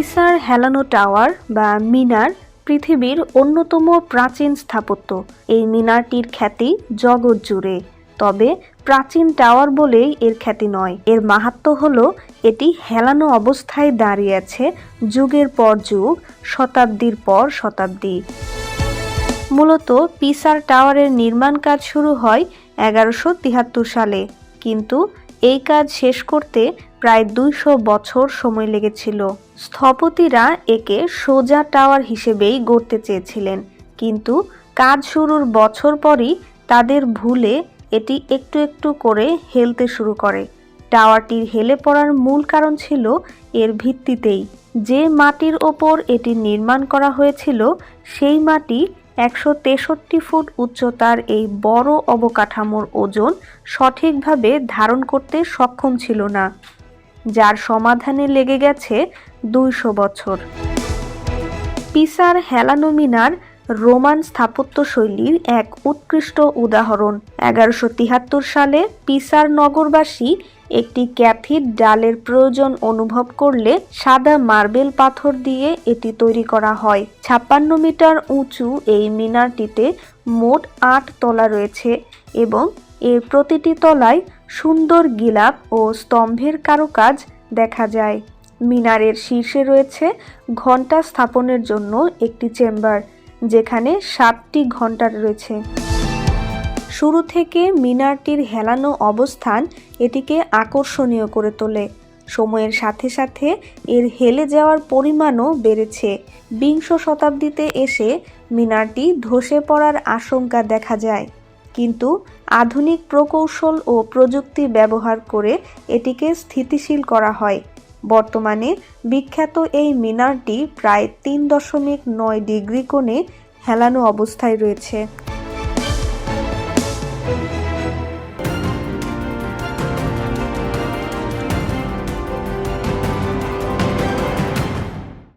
পিসার হেলানো tower বা মিনার পৃথিবীর অন্যতম প্রাচীন স্থাপত্য। এই মিনারটির খ্যাতি জগৎ জুড়ে, তবে প্রাচীন টাওয়ার বলেই এর খ্যাতি নয়। এর মাহাত্ম্য হল, এটি হেলানো অবস্থায় দাঁড়িয়ে আছে যুগের পর যুগ, শতাব্দীর পর শতাব্দী। মূলত পিসার টাওয়ারের নির্মাণ কাজ শুরু হয় এগারোশো সালে, কিন্তু এই কাজ শেষ করতে প্রায় দুইশো বছর সময় লেগেছিল। স্থপতিরা একে সোজা টাওয়ার হিসেবেই গড়তে চেয়েছিলেন। কিন্তু কাজ শুরুর বছর পরই তাদের ভুলে এটি একটু একটু করে হেলতে শুরু করে। টাওয়ারটির হেলে পড়ার মূল কারণ ছিল এর ভিত্তিতেই। যে মাটির ওপর এটি নির্মাণ করা হয়েছিল, সেই মাটি একশো তেষট্টি ফুট উচ্চতার এই বড় অবকাঠামোর ওজন সঠিকভাবে ধারণ করতে সক্ষম ছিল না, যার সমাধানে লেগে গেছে দুইশো বছর। পিসার হেলানো রোমান স্থাপত্যশৈলীর এক উৎকৃষ্ট উদাহরণ। এগারোশো তিহাত্তর সালে পিসার নগরবাসী একটি ক্যাথিড ডালের প্রয়োজন অনুভব করলে সাদা মার্বেল পাথর দিয়ে এটি তৈরি করা হয়। ছাপ্পান্ন মিটার উঁচু এই মিনারটিতে মোট আট তলা রয়েছে এবং এর প্রতিটি তলায় সুন্দর গিলাপ ও স্তম্ভের কারুকাজ দেখা যায়। মিনারের শীর্ষে রয়েছে ঘণ্টা স্থাপনের জন্য একটি চেম্বার। যেখানে সাতটি ঘণ্টা রয়েছে। শুরু থেকে মিনারটির হেলানো অবস্থান এটিকে আকর্ষণীয় করে তোলে। সময়ের সাথে সাথে এর হেলে যাওয়ার পরিমাণও বেড়েছে। বিংশ শতাব্দীতে এসে মিনারটি ধসে পড়ার আশঙ্কা দেখা যায়। কিন্তু আধুনিক প্রকৌশল ও প্রযুক্তি ব্যবহার করে এটিকে স্থিতিশীল করা হয়। বর্তমানে বিখ্যাত এই মিনারটি প্রায় তিন দশমিক নয় ডিগ্রি কোণে হেলানো অবস্থায় রয়েছে।